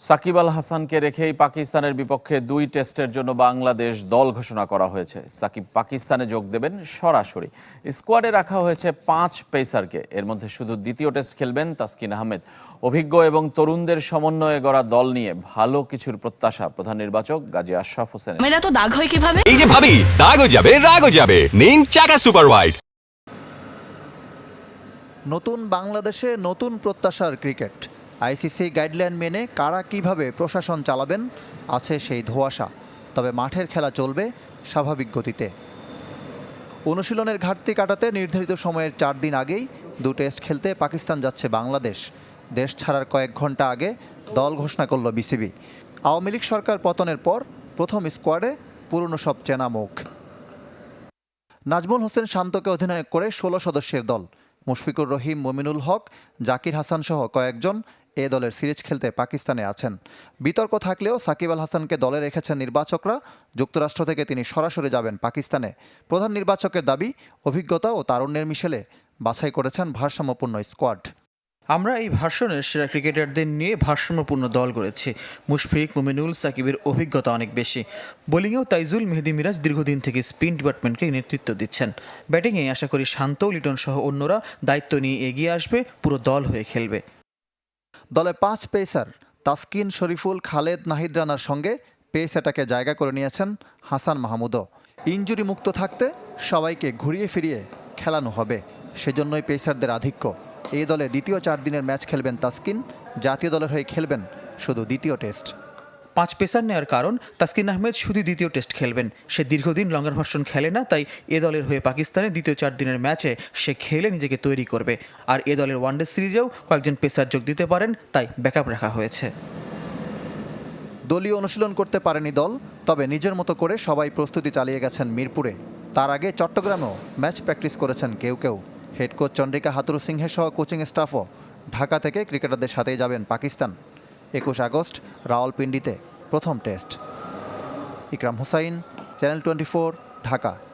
সাকিব আল হাসানকে রেখেই পাকিস্তানের বিপক্ষে দুই টেস্টের জন্য বাংলাদেশ দল ঘোষণা করা হয়েছে। সাকিব পাকিস্তানে যোগ দেবেন সরাসরি। স্কোয়াডে রাখা হয়েছে পাঁচ পেসারকে। এর মধ্যে শুধু দ্বিতীয় টেস্ট খেলবেন তাসকিন আহমেদ। অভিজ্ঞ এবং তরুণদের সমন্বয়ে গড়া দল নিয়ে ভালো কিছুর প্রত্যাশা প্রধান নির্বাচক গাজী আশরাফ হোসেন মেয়েরা তো দাগ হয় কীভাবে? এই যে ভাবি দাগও যাবে রাগও যাবে। নিন চাকা সুপার হোয়াইট নতুন বাংলাদেশে নতুন প্রত্যাশার ক্রিকেট। আইসিসি গাইডলাইন মেনে কারা কীভাবে প্রশাসন চালাবেন, আছে সেই ধোঁয়াশা। তবে মাঠের খেলা চলবে স্বাভাবিক গতিতে। অনুশীলনের ঘাটতি কাটাতে নির্ধারিত সময়ের চার দিন আগেই দু টেস্ট খেলতে পাকিস্তান যাচ্ছে বাংলাদেশ। দেশ ছাড়ার কয়েক ঘণ্টা আগে দল ঘোষণা করল বিসিবি। আওয়ামী লীগ সরকার পতনের পর প্রথম স্কোয়াডে পুরনো সব চেনা মুখ। নাজমুল হোসেন শান্তকে অধিনায়ক করে ষোলো সদস্যের দল। মুশফিকুর রহিম, মমিনুল হক, জাকির হাসান সহ কয়েকজন এ দলের সিরিজ খেলতে পাকিস্তানে আছেন। বিতর্ক থাকলেও সাকিব আল হাসানকে দলে রেখেছেন নির্বাচকরা। যুক্তরাষ্ট্র থেকে তিনি সরাসরি যাবেন পাকিস্তানে। প্রধান নির্বাচকের দাবি, অভিজ্ঞতা ও তারুণ্যের মিশেলে বাছাই করেছেন ভারসাম্যপূর্ণ স্কোয়াড। আমরা এই ভার্সনের সেরা ক্রিকেটারদের নিয়ে ভারসাম্যপূর্ণ দল করেছি মুশফিক, মুমিনুল, সাকিবের অভিজ্ঞতা অনেক বেশি। বোলিংয়েও তাইজুল মেহেদি মিরাজ দীর্ঘদিন থেকে স্পিন ডিপার্টমেন্টকে নেতৃত্ব দিচ্ছেন। ব্যাটিংয়ে আশা করি শান্ত, লিটন সহ অন্যরা দায়িত্ব নিয়ে এগিয়ে আসবে, পুরো দল হয়ে খেলবে। দলে পাঁচ পেসার তাসকিন, শরীফুল, খালেদ, নাহিদ রানার সঙ্গে পেস অ্যাটাকে জায়গা করে নিয়েছেন হাসান মাহমুদও। ইঞ্জুরি মুক্ত থাকতে সবাইকে ঘুরিয়ে ফিরিয়ে খেলানো হবে। সেজন্যই পেসারদের আধিক্য। এই দলে দ্বিতীয় চার দিনের ম্যাচ খেলবেন তাসকিন, জাতীয় দলের হয়ে খেলবেন শুধু দ্বিতীয় টেস্ট। পাঁচ পেসার নেওয়ার কারণ তাসকিন আহমেদ শুধু দ্বিতীয় টেস্ট খেলবেন। সে দীর্ঘদিন লঙ্গার ভার্সন খেলে না, তাই এ দলের হয়ে পাকিস্তানে দ্বিতীয় চার দিনের ম্যাচে সে খেলে নিজেকে তৈরি করবে। আর এ দলের ওয়ানডে সিরিজেও কয়েকজন পেসার যোগ দিতে পারেন, তাই ব্যাকআপ রাখা হয়েছে। দলীয় অনুশীলন করতে পারেনি দল, তবে নিজের মতো করে সবাই প্রস্তুতি চালিয়ে গেছেন মিরপুরে। তার আগে চট্টগ্রামেও ম্যাচ প্র্যাকটিস করেছেন কেউ কেউ। Head coach Chandika Hathurusingha সহ কোচিং স্টাফও ঢাকা থেকে ক্রিকেটারদের সাথেই যাবেন পাকিস্তান। একুশ আগস্ট রাওয়ালপিন্ডিতে প্রথম test. Ikram Hussain channel twenty Dhaka.